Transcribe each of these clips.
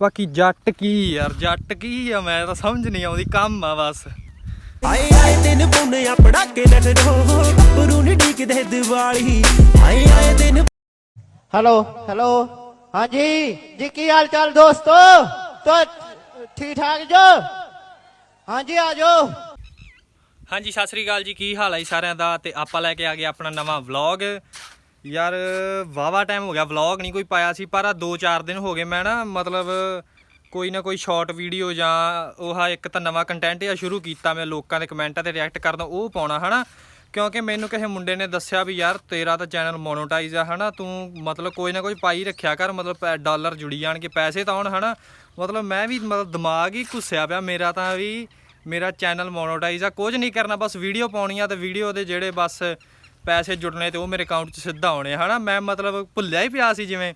ਬਾਕੀ ਜੱਟ ਕੀ ਯਾਰ ਜੱਟ ਕੀ ਆ ਮੈਂ ਤਾਂ ਸਮਝ ਨਹੀਂ ਆਉਂਦੀ ਕੰਮ ਆ ਬਸ। ਆਏ ਆਏ ਦਿਨ ਪੁੰਨੇ ਆ ਪੜਾਕੇ ਨਟਰੋ ਟੱਪਰੂ ਨੀ ਡੀਕਦੇ ਦੀਵਾਲੀ। ਆਏ ਆਏ ਦਿਨ ਹੈਲੋ ਹੈਲੋ ਹਾਂਜੀ ਜੀ ਕੀ ਹਾਲ ਚਾਲ ਦੋਸਤੋ? ਤੋ ਠੀਕ ਠਾਕ ਜੋ? ਹਾਂਜੀ ਆ ਜਾਓ। ਹਾਂਜੀ ਸਤਿ ਸ੍ਰੀ ਅਕਾਲ ਜੀ ਕੀ ਹਾਲ ਹੈ ਸਾਰਿਆਂ ਦਾ? ਤੇ ਆਪਾਂ ਲੈ ਕੇ ਆ ਗਏ ਆਪਣਾ ਨਵਾਂ ਵਲੌਗ ਯਾਰ ਵਾਵਾ ਟਾਈਮ ਹੋ ਗਿਆ ਵਲੌਗ ਨਹੀਂ ਕੋਈ ਪਾਇਆ ਸੀ, ਪਰ ਆ 2-4 ਦਿਨ ਹੋ ਗਏ ਮੈਂ ਨਾ, ਮਤਲਬ ਕੋਈ ਨਾ ਕੋਈ ਸ਼ਾਰਟ ਵੀਡੀਓ ਜਾਂ ਉਹ ਇੱਕ ਤਾਂ ਨਵਾਂ ਕੰਟੈਂਟ ਆ ਸ਼ੁਰੂ ਕੀਤਾ ਮੈਂ ਲੋਕਾਂ ਦੇ ਕਮੈਂਟਾਂ ਤੇ ਰਿਐਕਟ ਕਰਦਾ ਉਹ ਪਾਉਣਾ, ਹਨਾ? ਕਿਉਂਕਿ ਮੈਨੂੰ ਕਿਸੇ ਮੁੰਡੇ ਨੇ ਦੱਸਿਆ ਵੀ ਯਾਰ, ਤੇਰਾ ਤਾਂ ਚੈਨਲ ਮੋਨੋਟਾਈਜ਼ ਆ, ਹਨਾ? ਤੂੰ ਮਤਲਬ ਕੋਈ ਨਾ ਕੋਈ ਪਾਈ ਰੱਖਿਆ ਕਰ, ਮਤਲਬ ਪੈ- ਡਾਲਰ ਜੁੜੀ ਜਾਣਗੇ, ਪੈਸੇ ਤਾਂ ਆਉਣ, ਹਨਾ? ਮਤਲਬ ਮੈਂ ਵੀ ਮਤਲਬ ਦਿਮਾਗ ਹੀ ਘੁੱਸਿਆ ਪਿਆ, ਮੇਰਾ ਤਾਂ ਵੀ ਮੇਰਾ ਚੈਨਲ ਮੋਨੋਟਾਈਜ਼ ਆ, ਕੁਝ ਨਹੀਂ ਕਰਨਾ, ਬਸ ਵੀਡੀਓ ਪਾਉਣੀ ਆ ਤੇ ਵੀਡੀਓ ਦੇ ਜਿਹੜੇ ਬਸ ਪੈਸੇ ਜੁੜਨੇ ਤੇ ਉਹ ਮੇਰੇ ਅਕਾਊਂਟ 'ਚ ਸਿੱਧਾ ਆਉਣੇ ਆ, ਹਨਾ? ਮੈਂ ਮਤਲਬ ਭੁੱਲਿਆ ਹੀ ਪਿਆ ਸੀ ਜਿਵੇਂ।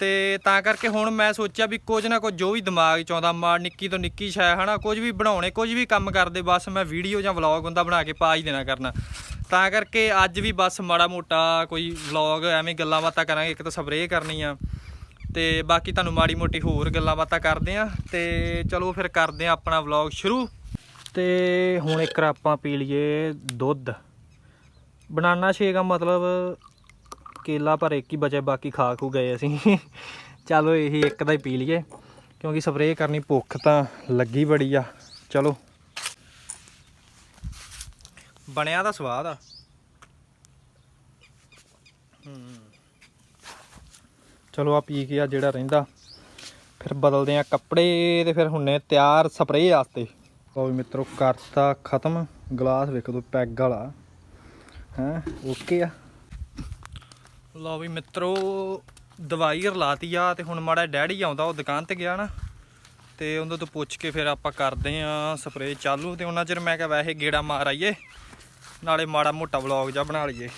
ਤੇ ਤਾਂ ਕਰਕੇ ਹੁਣ ਮੈਂ ਸੋਚਿਆ ਵੀ ਕੁਝ ਨਾ ਕੁਝ ਜੋ ਵੀ ਦਿਮਾਗ 'ਚ ਆਉਂਦਾ ਮਾਰ ਨਿੱਕੀ ਤੋਂ ਨਿੱਕੀ ਸ਼ੈ ਹਨਾ? ਕੁਝ ਵੀ ਬਣਾਉਣੇ ਕੁਝ ਵੀ ਕੰਮ ਕਰਦੇ ਬਸ ਮੈਂ ਵੀਡੀਓ ਜਾਂ ਵਲੌਗ ਹੁੰਦਾ ਬਣਾ ਕੇ ਪਾ ਹੀ ਦੇਣਾ ਕਰਨਾ। ਤਾਂ ਕਰਕੇ ਅੱਜ ਵੀ ਬਸ ਮਾੜਾ ਮੋਟਾ ਕੋਈ ਵਲੌਗ ਐਵੇਂ ਗੱਲਾਂ ਬਾਤਾਂ ਕਰਾਂਗੇ ਇੱਕ ਤਾਂ ਸਪਰੇਅ ਕਰਨੀ ਆ। ਤੇ ਬਾਕੀ ਤੁਹਾਨੂੰ ਮਾੜੀ ਮੋਟੀ ਹੋਰ ਗੱਲਾਂ ਬਾਤਾਂ ਕਰਦੇ ਆ। ਤੇ ਚਲੋ ਫਿਰ ਕਰਦੇ ਆ ਆਪਣਾ ਵਲੌਗ ਸ਼ੁਰੂ। ਤੇ ਹੁਣ ਇੱਕ ਆਪਾਂ ਪੀ ਲਈਏ ਦੁੱਧ। ਬਨਾਨਾ ਸ਼ੇਕ ਆ, ਮਤਲਬ ਕੇਲਾ ਪਰ ਇੱਕ ਹੀ ਬਚਿਆ, ਬਾਕੀ ਖਾ ਖੂ ਗਏ ਅਸੀਂ। ਚਲੋ ਇਹੀ ਇੱਕ ਦਾ ਹੀ ਪੀ ਲਈਏ, ਕਿਉਂਕਿ ਸਪਰੇਅ ਕਰਨੀ ਭੁੱਖ ਤਾਂ ਲੱਗੀ ਬੜੀ ਆ। ਚਲੋ। ਬਣਿਆ ਦਾ ਸਵਾਦ ਆ। ਚਲੋ ਆ ਪੀ ਕੇ ਆ ਜਿਹੜਾ ਰਹਿੰਦਾ। ਫਿਰ ਬਦਲਦੇ ਆ ਕੱਪੜੇ ਤੇ ਫਿਰ ਹੁੰਨੇ ਤਿਆਰ ਸਪਰੇਅ ਵਾਸਤੇ। ਲਓ ਵੀ ਮਿੱਤਰੋ, ਕਰਤਾ ਖਤਮ। ਗਲਾਸ ਵੇਖੋ ਤੋ ਪੈਗ ਵਾਲਾ। ਹੈ? ਓਕੇ ਆ। ਲਓ ਵੀ ਮਿੱਤਰੋ, ਦਵਾਈ ਰਲਾਤੀ ਆ ਤੇ ਹੁਣ ਮਾੜਾ ਡੈਡੀ ਆਉਂਦਾ, ਉਹ ਦੁਕਾਨ ਤੇ ਗਿਆ ਨਾ। ਤੇ ਉਹਨਾਂ ਤੋਂ ਪੁੱਛ ਕੇ ਫਿਰ ਆਪਾਂ ਕਰਦੇ ਆ ਸਪਰੇਅ ਚਾਲੂ। ਤੇ ਉਹਨਾਂ ਚਿਰ ਮੈਂ ਕਿਹਾ ਵੈਸੇ ਗੇੜਾ ਮਾਰ ਆਈਏ, ਨਾਲੇ ਮਾੜਾ ਮੋਟਾ ਵਲੌਗ ਜਿਹਾ ਬਣਾ ਲਈਏ।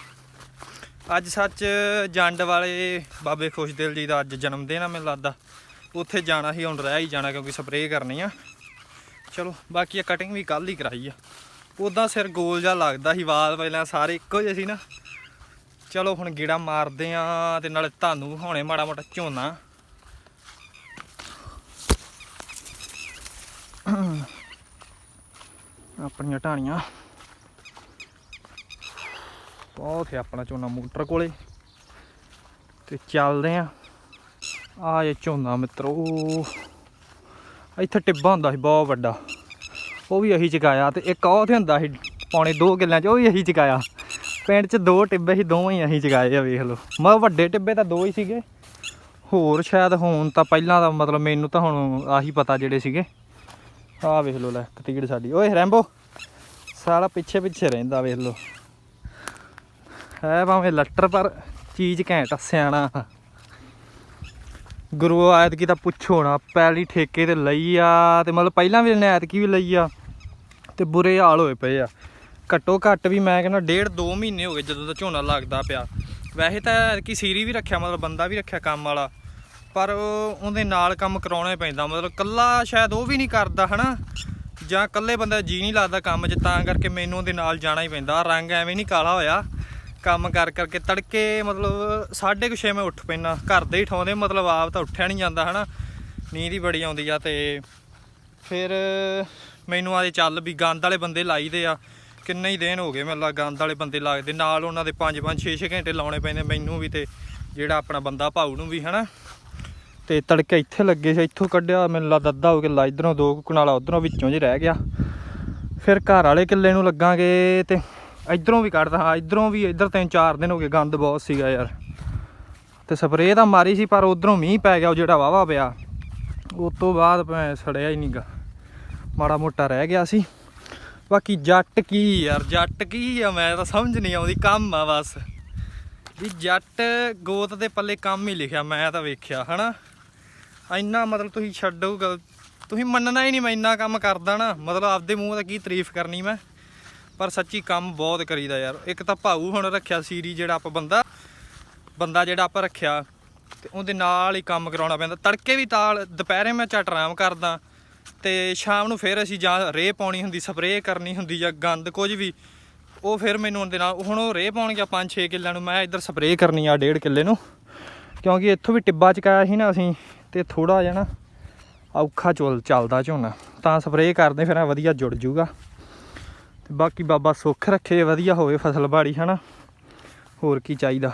ਅੱਜ ਸੱਚ ਜੰਡ ਵਾਲੇ ਬਾਬੇ ਖੁਸ਼ਦਿਲ ਜੀ ਦਾ ਅੱਜ ਜਨਮ ਦਿਨ ਆ, ਮੈਨੂੰ ਲੱਗਦਾ। ਉੱਥੇ ਜਾਣਾ ਸੀ, ਹੁਣ ਰਹਿ ਹੀ ਜਾਣਾ ਕਿਉਂਕਿ ਸਪਰੇਅ ਕਰਨੀ ਆ। ਚਲੋ, ਬਾਕੀ ਆ ਕਟਿੰਗ ਵੀ ਕੱਲ ਹੀ ਕਰਾਈ ਆ। ਉਦਾਂ ਸਿਰ ਗੋਲ ਜਿਹਾ ਲੱਗਦਾ ਸੀ ਵਾਲ ਪਹਿਲਾਂ ਸਾਰੇ ਇੱਕੋ ਜਿਹੇ ਸੀ ਨਾ। ਚਲੋ ਹੁਣ ਗੇੜਾ ਮਾਰਦੇ ਆ ਤੇ ਨਾਲੇ ਤੁਹਾਨੂੰ ਵਿਖਾਉਣੇ ਮਾੜਾ ਮੋਟਾ ਝੋਨਾ। ਆਪਣੀਆਂ ਢਾਣੀਆਂ। ਬਹੁਤ ਹੈ ਆਪਣਾ ਝੋਨਾ ਮੋਟਰ ਕੋਲੇ। ਤੇ ਚੱਲਦੇ ਆ। ਆ ਇਹ ਝੋਨਾ ਮਿੱਤਰੋ। ਇੱਥੇ ਟਿੱਬਾ ਹੁੰਦਾ ਸੀ, ਬਹੁਤ ਵੱਡਾ। ਉਹ ਵੀ ਅਸੀਂ ਚਕਾਇਆ ਤੇ ਇੱਕ ਉਹ ਤੇ ਹੁੰਦਾ ਸੀ ਪੌਣੇ 2 ਕਿੱਲਿਆਂ ਚ, ਉਹ ਵੀ ਅਸੀਂ ਚਕਾਇਆ ਪਿੰਡ ਚ ਦੋ ਟਿੱਬੇ ਸੀ, ਦੋਵੇਂ ਹੀ ਅਸੀਂ ਚਕਾਏ ਆ, ਵੇਖ ਲਓ। ਮੈਂ ਵੱਡੇ ਟਿੱਬੇ ਤਾਂ ਦੋ ਹੀ ਸੀਗੇ। ਹੋਰ ਸ਼ਾਇਦ ਹੋਣ ਤਾਂ ਪਹਿਲਾਂ ਦਾ ਮਤਲਬ ਮੈਨੂੰ ਤਾਂ ਹੁਣ ਆਹੀ ਪਤਾ ਜਿਹੜੇ ਸੀਗੇ। ਆਹ ਵੇਖ ਲਓ ਲੈ ਕਤੀੜ ਸਾਡੀ। ਓਏ ਰੈਂਬੋ, ਸਾਲਾ ਪਿੱਛੇ ਪਿੱਛੇ ਰਹਿੰਦਾ ਵੇਖ ਲਓ। ਹੈ ਭਾਵੇਂ ਲੱਟਰ ਪਰ ਚੀਜ਼ ਘੈਂਟ ਸਿਆਣਾ। ਗੁਰੂ ਐਤਕੀ ਤਾਂ ਪੁੱਛੋ ਨਾ, ਪਹਿਲੀ ਠੇਕੇ ਤੇ ਲਈ ਆ ਤੇ ਮਤਲਬ ਪਹਿਲਾਂ ਵੀ ਇਹਨੇ ਐਤਕੀ ਵੀ ਲਈ ਆ ਤੇ ਬੁਰੇ ਹਾਲ ਹੋਏ ਪਏ ਆ। ਘੱਟੋ ਘੱਟ ਵੀ ਮੈਂ ਕਹਿੰਦਾ ਡੇਢ ਦੋ ਮਹੀਨੇ ਹੋ ਗਏ ਜਦੋਂ ਦਾ ਝੋਨਾ ਲੱਗਦਾ ਪਿਆ। ਵੈਸੇ ਤਾਂ ਐਤਕੀ ਸੀਰੀ ਵੀ ਰੱਖਿਆ, ਮਤਲਬ ਬੰਦਾ ਵੀ ਰੱਖਿਆ ਕੰਮ ਵਾਲਾ। ਪਰ ਉਹਦੇ ਨਾਲ ਕੰਮ ਕਰਾਉਣਾ ਹੀ ਪੈਂਦਾ, ਮਤਲਬ ਕੱਲਾ ਸ਼ਾਇਦ ਉਹ ਵੀ ਨਹੀਂ ਕਰਦਾ ਹਨਾ। ਜਾਂ ਕੱਲੇ ਬੰਦਾ ਜੀ ਨਹੀਂ ਲੱਗਦਾ ਕੰਮ 'ਚ, ਤਾਂ ਕਰਕੇ ਮੈਨੂੰ ਉਹਦੇ ਨਾਲ ਜਾਣਾ ਹੀ ਪੈਂਦਾ। ਰੰਗ ਐਵੇਂ ਨਹੀਂ ਕਾਲਾ ਹੋਇਆ। ਕੰਮ ਕਰ ਕਰਕੇ ਤੜਕੇ ਮਤਲਬ 6:30 ਮੈਂ ਉੱਠ ਪੈਣਾ ਘਰ ਦੇ ਹੀ ਠਾਉਂਦੇ, ਮਤਲਬ ਆਪ ਤਾਂ ਉੱਠਿਆ ਨਹੀਂ ਜਾਂਦਾ, ਹਨਾ। ਨੀਂਦ ਹੀ ਬੜੀ ਆਉਂਦੀ ਆ ਤੇ ਫਿਰ ਮੈਨੂੰ ਆਦੇ ਚੱਲ ਵੀ ਗੰਦ ਵਾਲੇ ਬੰਦੇ ਲਾਈਦੇ ਆ। ਕਿੰਨੇ ਹੀ ਦਿਨ ਹੋ ਗਏ ਮੈਨੂੰ ਲੱਗਾ ਗੰਦ ਵਾਲੇ ਬੰਦੇ ਲੱਗਦੇ। ਨਾਲ ਉਹਨਾਂ ਦੇ 5-5 6-6 ਘੰਟੇ ਲਾਉਣੇ ਪੈਂਦੇ ਮੈਨੂੰ ਵੀ ਤੇ ਜਿਹੜਾ ਆਪਣਾ ਬੰਦਾ ਭਾਊ ਨੂੰ ਵੀ, ਹਨਾ। ਤੇ ਤੜਕੇ ਇੱਥੇ ਲੱਗੇ ਸੀ, ਇੱਥੋਂ ਕੱਢਿਆ, ਮੈਨੂੰ ਲੱਗਦਾ ਅੱਧਾ ਹੋ ਗਿਆ ਇਧਰੋਂ ਦੋ ਕੁ ਕਨਾਲਾ ਉਧਰੋਂ ਵਿੱਚੋਂ ਜੇ ਰਹਿ ਗਿਆ। ਫਿਰ ਘਰ ਵਾਲੇ ਕਿੱਲੇ ਨੂੰ ਲੱਗਾਂਗੇ ਤੇ ਇਧਰੋਂ ਵੀ ਕੱਢਦਾ, ਹਾਂ, ਇਧਰੋਂ ਵੀ, ਇਧਰ ਤਿੰਨ ਚਾਰ ਦਿਨ ਹੋ ਗਏ ਗੰਦ ਬਹੁਤ ਸੀਗਾ ਯਾਰ। ਤੇ ਸਪਰੇਅ ਤਾਂ ਮਾਰੀ ਸੀ, ਪਰ ਉਧਰੋਂ ਮੀਂਹ ਪੈ ਗਿਆ, ਉਹ ਜਿਹੜਾ ਵਾਵਾ ਪਿਆ ਉਸ ਤੋਂ ਬਾਅਦ ਮੈਂ ਸੜਿਆ ਹੀ ਨਹੀਂਗਾ ਮਾੜਾ ਮੋਟਾ ਰਹਿ ਗਿਆ ਸੀ। ਬਾਕੀ ਜੱਟ ਕੀ ਯਾਰ, ਜੱਟ ਕੀ ਆ, ਮੈਂ ਤਾਂ ਸਮਝ ਨਹੀਂ ਆਉਂਦੀ, ਕੰਮ ਆ ਬਸ। ਵੀ ਜੱਟ ਗੋਤ ਦੇ ਪੱਲੇ ਕੰਮ ਹੀ ਲਿਖਿਆ, ਮੈਂ ਤਾਂ ਵੇਖਿਆ, ਹਨਾ? ਇੰਨਾ ਮਤਲਬ ਤੁਸੀਂ ਛੱਡੋ ਗੱਲ, ਤੁਸੀਂ ਮੰਨਣਾ ਹੀ ਨਹੀਂ ਮੈਂ ਇੰਨਾ ਕੰਮ ਕਰਦਾ ਨਾ, ਮਤਲਬ ਆਪਦੇ ਮੂੰਹ 'ਤੇ ਕੀ ਤਾਰੀਫ ਕਰਨੀ ਮੈਂ? ਪਰ ਸੱਚੀ ਕੰਮ ਬਹੁਤ ਕਰੀਦਾ ਯਾਰ। ਇੱਕ ਤਾਂ ਭਾਊ ਹੁਣ ਰੱਖਿਆ ਸੀਰੀ ਜਿਹੜਾ ਆਪਾਂ ਬੰਦਾ ਬੰਦਾ ਜਿਹੜਾ ਆਪਾਂ ਰੱਖਿਆ, ਤੇ ਉਹਦੇ ਨਾਲ ਹੀ ਕੰਮ ਕਰਾਉਣਾ ਪੈਂਦਾ। ਤੜਕੇ ਵੀ ਤਾਲ, ਦੁਪਹਿਰੇ ਮੈਂ ਝਟ ਆਰਾਮ ਕਰਦਾ, ਤੇ ਸ਼ਾਮ ਨੂੰ ਫਿਰ ਅਸੀਂ ਜਾਂ ਰੇਹ ਪਾਉਣੀ ਹੁੰਦੀ, ਸਪਰੇਅ ਕਰਨੀ ਹੁੰਦੀ ਜਾਂ ਗੰਦ ਕੁਝ ਵੀ, ਉਹ ਫਿਰ ਮੈਨੂੰ ਉਹਦੇ ਨਾਲ, ਹੁਣ ਉਹ ਰੇਹ ਪਾਉਣ ਗਿਆ 5-6 ਕਿੱਲਿਆਂ ਨੂੰ, ਮੈਂ ਇੱਧਰ ਸਪਰੇਅ ਕਰਨੀ ਆ ਡੇਢ ਕਿੱਲੇ ਨੂੰ, ਕਿਉਂਕਿ ਇੱਥੋਂ ਵੀ ਟਿੱਬਾ ਚਕਾਇਆ ਸੀ ਨਾ ਅਸੀਂ, ਤੇ ਥੋੜਾ ਜਿਹਾ ਨਾ ਔਖਾ ਚੁੱਲ ਚੱਲਦਾ ਝੋਨਾ, ਤਾਂ ਸਪਰੇਅ ਕਰਦੇ ਫਿਰ ਐਂ ਵਧੀਆ ਜੁੜ ਜੂਗਾ। ਤੇ ਬਾਕੀ ਬਾਬਾ ਸੁੱਖ ਰੱਖੇ, ਵਧੀਆ ਹੋਵੇ ਫਸਲ ਬਾੜੀ, ਹਨਾ? ਹੋਰ ਕੀ ਚਾਹੀਦਾ?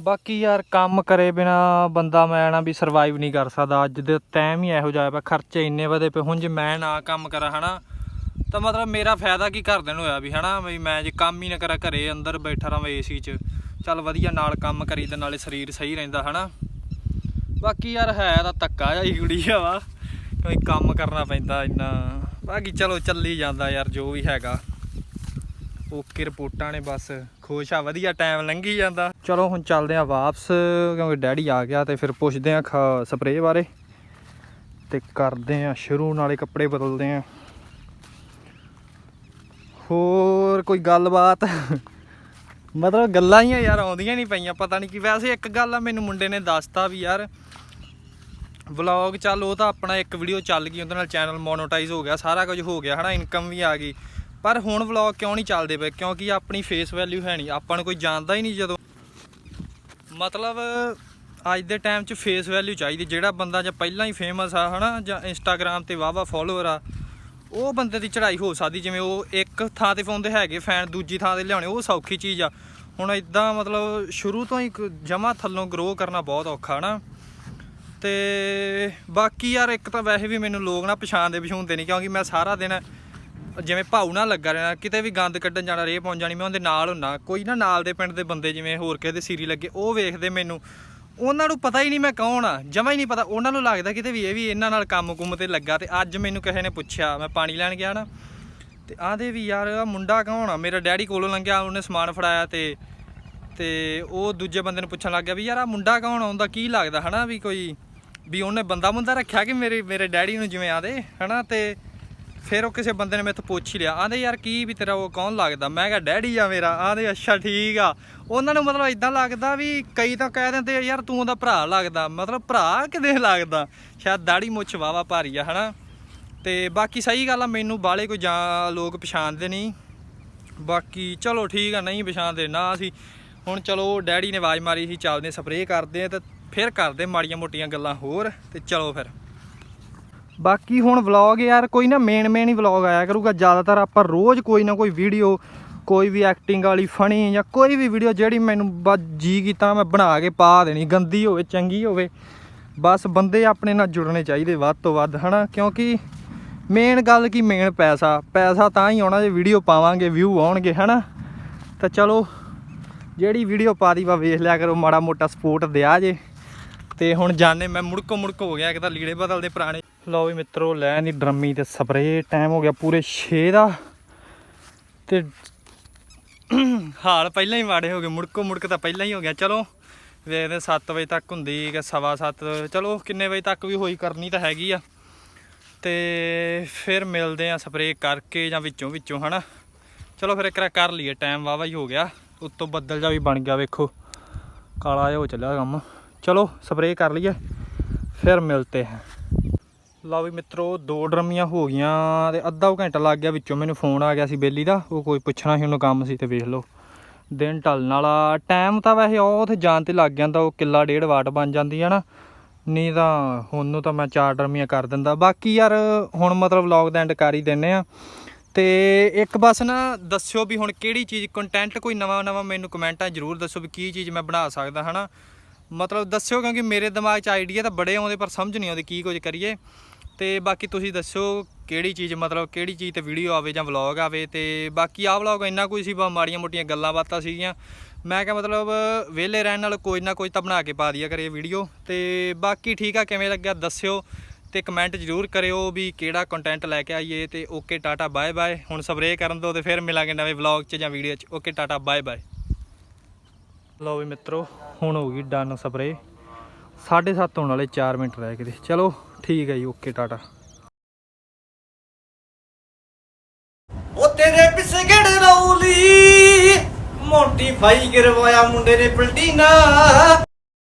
ਬਾਕੀ ਯਾਰ ਕੰਮ ਕਰੇ ਬਿਨਾ ਬੰਦਾ ਮੈਂ ਨਾ ਵੀ ਸਰਵਾਈਵ ਨਹੀਂ ਕਰ ਸਕਦਾ। ਅੱਜ ਦੇ ਟਾਈਮ ਹੀ ਇਹੋ ਜਿਹਾ ਪਿਆ ਖਰਚੇ ਇੰਨੇ ਵਧੇ ਪਏ। ਹੁਣ ਜੇ ਮੈਂ ਨਾ ਕੰਮ ਕਰਾਂ, ਹਨਾ, ਤਾਂ ਮਤਲਬ ਮੇਰਾ ਫਾਇਦਾ ਕੀ ਘਰਦਿਆਂ ਨੂੰ ਹੋਇਆ ਵੀ, ਹਨਾ, ਵੀ ਮੈਂ ਜੇ ਕੰਮ ਹੀ ਨਾ ਕਰਾਂ, ਘਰੇ ਅੰਦਰ ਬੈਠਾ ਰਵਾਂ ਏਸੀ 'ਚ, ਚੱਲ ਵਧੀਆ ਨਾਲ ਕੰਮ ਕਰੀ ਤੇ ਨਾਲੇ ਸਰੀਰ ਸਹੀ ਰਹਿੰਦਾ, ਹਨਾ। ਬਾਕੀ ਯਾਰ ਹੈ ਤਾਂ ਧੱਕਾ ਜਿਹਾ ਹੀ ਗੁੜੀਆ ਵਾ। ਕੋਈ ਕੰਮ ਕਰਨਾ ਪੈਂਦਾ ਇੰਨਾ। ਬਾਕੀ ਚਲੋ ਚੱਲੀ ਜਾਂਦਾ ਯਾਰ, ਜੋ ਵੀ ਹੈਗਾ। ਓਕੇ ਰਿਪੋਰਟਾਂ ਨੇ ਬਸ। ਖੁਸ਼ ਆ, ਵਧੀਆ ਟਾਈਮ ਲੰਘੀ ਜਾਂਦਾ। ਚਲੋ ਹੁਣ ਚੱਲਦੇ ਆ ਵਾਪਸ, ਕਿਉਂਕਿ ਡੈਡੀ ਆ ਗਿਆ ਤੇ ਫਿਰ ਪੁੱਛਦੇ ਆ ਸਪਰੇਅ ਬਾਰੇ। ਤੇ ਕਰਦੇ ਆ ਸ਼ੁਰੂ, ਨਾਲੇ ਕੱਪੜੇ ਬਦਲਦੇ ਆ। ਹੋਰ ਕੋਈ ਗੱਲਬਾਤ? ਮਤਲਬ ਗੱਲਾਂ ਹੀ ਆ ਯਾਰ, ਆਉਂਦੀਆਂ ਨਹੀਂ ਪਈਆਂ। ਪਤਾ ਨਹੀਂ ਕਿ, ਵੈਸੇ ਇੱਕ ਗੱਲ ਆ, ਮੈਨੂੰ ਮੁੰਡੇ ਨੇ ਦੱਸਤਾ ਵੀ ਯਾਰ ਵਲੌਗ ਚੱਲ, ਉਹ ਤਾਂ ਆਪਣਾ ਇੱਕ ਵੀਡੀਓ ਚੱਲ ਗਈ, ਉਹਦੇ ਨਾਲ ਚੈਨਲ ਮੋਨੋਟਾਈਜ਼ ਹੋ ਗਿਆ, ਸਾਰਾ ਕੁਝ ਹੋ ਗਿਆ, ਹਨਾ ਇਨਕਮ ਵੀ ਆ ਗਈ। ਪਰ ਹੁਣ ਵਲੌਗ ਕਿਉਂ ਨਹੀਂ ਚੱਲਦੇ ਪਏ? ਕਿਉਂਕਿ ਆਪਣੀ ਫੇਸ ਵੈਲਿਊ ਹੈ ਨਹੀਂ। ਆਪਾਂ ਨੂੰ ਕੋਈ ਜਾਣਦਾ ਹੀ ਨਹੀਂ ਜਦੋਂ। ਮਤਲਬ, ਅੱਜ ਦੇ ਟਾਈਮ 'ਚ ਫੇਸ ਵੈਲਿਊ ਚਾਹੀਦੀ। ਜਿਹੜਾ ਬੰਦਾ ਜਾਂ ਪਹਿਲਾਂ ਹੀ ਫੇਮਸ ਆ, ਹਨਾ, ਜਾਂ ਇੰਸਟਾਗ੍ਰam ਤੇ ਵਾਵਾ ਫੋਲੋਅਰ ਆ, ਉਹ ਬੰਦੇ ਦੀ ਚੜ੍ਹਾਈ ਹੋ ਸਕਦੀ। ਜਿਵੇਂ ਉਹ ਇੱਕ ਥਾਂ ਤੇ ਪਾਉਂਦੇ ਹੈਗੇ ਫੈਨ ਦੂਜੀ ਥਾਂ ਤੇ ਲਿਆਉਣੇ, ਉਹ ਸੌਖੀ ਚੀਜ਼ ਆ। ਹੁਣ ਇਦਾਂ ਮਤਲਬ, ਸ਼ੁਰੂ ਤੋਂ ਹੀ ਜਮਾ ਥੱਲੋਂ ਗਰੋ ਕਰਨਾ ਬਹੁਤ ਔਖਾ ਨਾ ਤੇ ਬਾਕੀ ਯਾਰ ਇੱਕ ਤਾਂ ਵੈਸੇ ਵੀ ਮੈਨੂੰ ਲੋਕ ਨਾ ਪਛਾਣਦੇ ਪਛੂਣਦੇ ਨਹੀਂ, ਕਿਉਂਕਿ ਮੈਂ ਸਾਰਾ ਦਿਨ ਜਿਵੇਂ ਭਾਊ ਨਾ ਲੱਗਾ ਰਹਿਣਾ, ਕਿਤੇ ਵੀ ਗੰਦ ਕੱਢਣ ਜਾਣਾ ਰੇ ਪਹੁੰਚ ਜਾਣੀ, ਮੈਂ ਉਹਦੇ ਨਾਲ ਹੁੰਨਾ। ਕੋਈ ਨਾ ਨਾਲ ਦੇ ਪਿੰਡ ਦੇ ਬੰਦੇ ਜਿਵੇਂ ਹੋਰ ਕਿਸੇ ਦੇ ਸੀਰੀ ਲੱਗੇ, ਉਹ ਵੇਖਦੇ ਮੈਨੂੰ। ਉਹਨਾਂ ਨੂੰ ਪਤਾ ਹੀ ਨਹੀਂ ਮੈਂ ਕੌਣ ਆ, ਜਮਾ ਹੀ ਨਹੀਂ ਪਤਾ। ਉਹਨਾਂ ਨੂੰ ਲੱਗਦਾ ਕਿਤੇ ਵੀ ਇਹ ਵੀ ਇਹਨਾਂ ਨਾਲ ਕੰਮ ਕੁੰਮ ਤੇ ਲੱਗਾ ਤੇ ਅੱਜ ਮੈਨੂੰ ਕਿਸੇ ਨੇ ਪੁੱਛਿਆ, ਮੈਂ ਪਾਣੀ ਲੈਣ ਗਿਆ ਨਾ। ਤੇ ਆਂਦੇ ਵੀ ਯਾਰ, ਆਹ ਮੁੰਡਾ ਕੌਣ ਆ? ਮੇਰਾ ਡੈਡੀ ਕੋਲੋਂ ਲੰਘਿਆ, ਉਹਨੇ ਸਮਾਨ ਫੜਾਇਆ ਤੇ ਤੇ ਉਹ ਦੂਜੇ ਬੰਦੇ ਨੂੰ ਪੁੱਛਣ ਲੱਗ ਗਿਆ ਵੀ ਯਾਰ ਆ ਮੁੰਡਾ ਕੌਣ ਆਉਂਦਾ ਕੀ ਲੱਗਦਾ, ਹਨਾ ਵੀ ਕੋਈ ਵੀ ਉਹਨੇ ਬੰਦਾ ਬੰਦਾ ਰੱਖਿਆ ਕਿ ਮੇਰੇ ਮੇਰੇ ਡੈਡੀ ਨੂੰ ਜਿਵੇਂ ਆਦੇ, ਹਨਾ? ਤੇ ਫਿਰ ਉਹ ਕਿਸੇ ਬੰਦੇ ਨੇ ਮੈਥੋਂ ਪੁੱਛ ਹੀ ਲਿਆ। ਆਂਦੇ, ਯਾਰ, ਕੀ ਵੀ ਤੇਰਾ ਉਹ ਕੌਣ ਲੱਗਦਾ? ਮੈਂ ਕਿਹਾ, ਡੈਡੀ ਆ ਮੇਰਾ। ਆਂਦੇ, ਅੱਛਾ, ਠੀਕ ਆ। ਉਹਨਾਂ ਨੂੰ ਮਤਲਬ ਇਦਾਂ ਲੱਗਦਾ ਵੀ ਕਈ ਤਾਂ ਕਹਿ ਦਿੰਦੇ ਯਾਰ, ਤੂੰ ਉਹਦਾ ਭਰਾ ਲੱਗਦਾ। ਮਤਲਬ ਭਰਾ ਕਿਦੇ ਲੱਗਦਾ? ਸ਼ਾਇਦ ਦਾੜੀ ਮੁੱਛ ਵਾਵਾ ਭਾਰੀ ਆ, ਹਨਾ? ਤੇ ਬਾਕੀ ਸਹੀ ਗੱਲ ਆ, ਮੈਨੂੰ ਬਾਲੇ ਕੋਈ ਜਾਂ ਲੋਕ ਪਛਾਣਦੇ ਨਹੀਂ। ਬਾਕੀ ਚਲੋ ਠੀਕ ਆ, ਨਹੀਂ ਪਛਾਣਦੇ ਨਾ ਅਸੀਂ। ਹੁਣ ਚਲੋ, ਡੈਡੀ ਨੇ ਆਵਾਜ਼ ਮਾਰੀ ਸੀ, ਚੱਲਦੇ ਸਪਰੇਅ ਕਰਦੇ ਆ ਤੇ ਫਿਰ ਕਰਦੇ ਮਾੜੀਆਂ ਮੋਟੀਆਂ ਗੱਲਾਂ ਹੋਰ ਤੇ ਚਲੋ ਫਿਰ। ਬਾਕੀ ਹੁਣ ਵਲੌਗ ਯਾਰ ਕੋਈ ਨਾ ਮੇਨ ਮੇਨ ਹੀ ਵਲੌਗ ਆਇਆ ਕਰੂਗਾ। ਜ਼ਿਆਦਾਤਰ ਆਪਾਂ ਰੋਜ਼ ਕੋਈ ਨਾ ਕੋਈ ਵੀਡੀਓ ਕੋਈ ਵੀ ਐਕਟਿੰਗ ਵਾਲੀ ਫਨੀ ਜਾਂ ਕੋਈ ਵੀ ਵੀਡੀਓ ਜਿਹੜੀ ਮੈਨੂੰ ਬਸ ਜੀ ਕੀਤਾ ਮੈਂ ਬਣਾ ਕੇ ਪਾ ਦੇਣੀ। ਗੰਦੀ ਹੋਵੇ, ਚੰਗੀ ਹੋਵੇ, ਬਸ ਬੰਦੇ ਆਪਣੇ ਨਾਲ ਜੁੜਨੇ ਚਾਹੀਦੇ ਵੱਧ ਤੋਂ ਵੱਧ, ਹਨਾ? ਕਿਉਂਕਿ ਮੇਨ ਗੱਲ ਕੀ ਮੇਨ ਪੈਸਾ। ਪੈਸਾ ਤਾਂ ਹੀ ਆਉਣਾ ਜੇ ਵੀਡੀਓ ਪਾਵਾਂਗੇ ਵਿਊ ਆਉਣਗੇ, ਹਨਾ? ਤਾਂ ਚਲੋ, ਜਿਹੜੀ ਵੀਡੀਓ ਪਾ ਦੀ ਵਾ ਵੇਖ ਲਿਆ ਕਰੋ, ਮਾੜਾ ਮੋਟਾ ਸਪੋਰਟ ਦਿਆ ਜੇ। ਤੇ ਹੁਣ ਜਾਣੇ ਮੈਂ ਮੁੜਕੋ ਮੁੜਕ ਹੋ ਗਿਆ, ਇੱਕ ਤਾਂ ਲੀੜੇ ਬਦਲਦੇ ਪੁਰਾਣੇ। ਲਓ ਵੀ ਮਿੱਤਰੋ ਲੈਣ ਦੀ ਡਰਮੀ ਤੇ ਸਪਰੇ ਟਾਈਮ ਹੋ ਗਿਆ ਪੂਰੇ 6 ਦਾ। ਤੇ ਹਾਲ ਪਹਿਲਾਂ ਹੀ ਮਾੜੇ ਹੋ ਗਏ, ਮੁੜਕੋ ਮੁੜਕ ਤਾਂ ਪਹਿਲਾਂ ਹੀ ਹੋ ਗਿਆ। ਚਲੋ ਵੇਖਦੇ 7 ਵਜੇ ਤੱਕ ਹੁੰਦੀ ਕਿ ਸਵਾ 7 ਚਲੋ ਕਿੰਨੇ ਵਜੇ ਤੱਕ ਵੀ ਹੋਈ ਕਰਨੀ ਤਾਂ ਹੈਗੀ ਆ। ਤੇ ਫਿਰ ਮਿਲਦੇ ਆ ਸਪਰੇ ਕਰਕੇ ਜਾਂ ਵਿੱਚੋਂ ਵਿੱਚੋਂ, ਹਨਾ। ਚਲੋ ਫਿਰ ਇੱਕ ਵਾਰ ਕਰ ਲਈਏ ਟਾਈਮ ਵਾਵਾ ਹੀ ਹੋ ਗਿਆ। ਉੱਤੋਂ ਬੱਦਲ ਜਾ ਵੀ ਬਣ ਗਿਆ, ਵੇਖੋ। ਕਾਲਾ ਜਿਹਾ ਹੋ ਚੱਲਿਆ ਕੰਮ। ਚਲੋ ਸਪਰੇਅ ਕਰ ਲਈਏ, ਫਿਰ ਮਿਲਤੇ ਹੈ। ਲਓ ਵੀ ਮਿੱਤਰੋ, ਦੋ ਡਰਮੀਆਂ ਹੋ ਗਈਆਂ ਤੇ ਅੱਧਾ ਘੰਟਾ ਲੱਗ ਗਿਆ ਵਿੱਚੋਂ ਮੈਨੂੰ ਫੋਨ ਆ ਗਿਆ ਸੀ ਬੇਲੀ ਦਾ, ਉਹ ਕੋਈ ਪੁੱਛਣਾ ਸੀ, ਉਹਨੂੰ ਕੰਮ ਸੀ ਤੇ ਵੇਖ ਲਓ। ਦਿਨ ਢਲਣ ਵਾਲਾ ਟਾਈਮ ਤਾਂ ਵੈਸੇ ਉਹ ਉੱਥੇ ਜਾਣ ਤੇ ਲੱਗ ਜਾਂਦਾ, ਉਹ ਕਿੱਲਾ ਡੇਢ ਵਾਟ ਬਣ ਜਾਂਦੀ ਹੈ ਨਾ, ਨਹੀਂ ਤਾਂ ਹੁਣ ਨੂੰ ਤਾਂ ਮੈਂ ਚਾਰ ਡਰਮੀਆਂ ਕਰ ਦਿੰਦਾ। ਬਾਕੀ ਯਾਰ, ਹੁਣ ਮਤਲਬ ਵਲੌਗ ਦਾ ਐਂਡ ਕਰ ਹੀ ਦਿੰਨੇ ਆ ਤੇ ਇੱਕ ਬਸ ਨਾ, ਦੱਸਿਓ ਵੀ ਹੁਣ ਕਿਹੜੀ ਚੀਜ਼ ਕੰਟੈਂਟ ਕੋਈ ਨਵਾਂ ਨਵਾਂ ਮੈਨੂੰ ਕਮੈਂਟਾਂ ਜ਼ਰੂਰ ਦੱਸੋ ਵੀ ਕੀ ਚੀਜ਼ ਮੈਂ ਬਣਾ ਸਕਦਾ, ਹਨਾ? ਮਤਲਬ ਦੱਸਿਓ ਕਿਉਂਕਿ ਮੇਰੇ ਦਿਮਾਗ 'ਚ ਆਈਡੀਆ ਤਾਂ ਬੜੇ ਆਉਂਦੇ ਪਰ ਸਮਝ ਨਹੀਂ ਆਉਂਦੀ ਕੀ ਕੁਝ ਕਰੀਏ। ਤੇ ਬਾਕੀ ਤੁਸੀਂ ਦੱਸਿਓ ਕਿਹੜੀ ਚੀਜ਼ ਮਤਲਬ ਕਿਹੜੀ ਚੀਜ਼ ਤੇ ਵੀਡੀਓ ਆਵੇ ਜਾਂ ਵਲੌਗ ਆਵੇ ਤੇ ਬਾਕੀ ਆਹ ਵਲੌਗ ਇੰਨਾ ਕੋਈ ਸੀ, ਬਾ ਮਾੜੀਆਂ ਮੋਟੀਆਂ ਗੱਲਾਂ ਬਾਤਾਂ ਸੀਗੀਆਂ। ਮੈਂ ਕਿਹਾ ਮਤਲਬ ਵਿਹਲੇ ਰਹਿਣ ਨਾਲ ਕੋਈ ਨਾ ਕੋਈ ਤਾਂ ਬਣਾ ਕੇ ਪਾ ਦਿਆ ਕਰੇ ਵੀਡੀਓ ਤੇ ਬਾਕੀ ਠੀਕ ਆ, ਕਿਵੇਂ ਲੱਗਿਆ ਦੱਸਿਓ ਤੇ ਕਮੈਂਟ ਜ਼ਰੂਰ ਕਰਿਓ ਵੀ ਕਿਹੜਾ ਕੰਟੈਂਟ ਲੈ ਕੇ ਆਈਏ ਤੇ ਓਕੇ ਟਾਟਾ ਬਾਏ ਬਾਏ ਹੁਣ ਸਪਰੇਅ ਕਰਨ ਦੋ ਤੇ ਫਿਰ ਮਿਲਾਂਗੇ ਨਵੇਂ ਵਲੌਗ 'ਚ ਜਾਂ ਵੀਡੀਓ 'ਚ। ਓਕੇ ਟਾਟਾ ਬਾਏ ਬਾਏ ਲਓ ਵੀ ਮਿੱਤਰੋ, ਹੁਣ ਹੋ ਗਈ ਡਨ ਸਪਰੇਅ 7:30 ਹੋਣ ਵਾਲੇ 4 ਮਿੰਟ ਰਹਿ ਗਏ। ਚਲੋ, ਠੀਕ ਹੈ ਜੀ, ਓਕੇ, ਟਾਟਾ। ਉਹ ਤੇਰੇ ਪਿੱਛੇ ਰੌਲੀ, ਮੋਟੀ ਕਰਵਾਇਆ ਮੁੰਡੇ ਨੇ ਪਲਟੀਨਾ।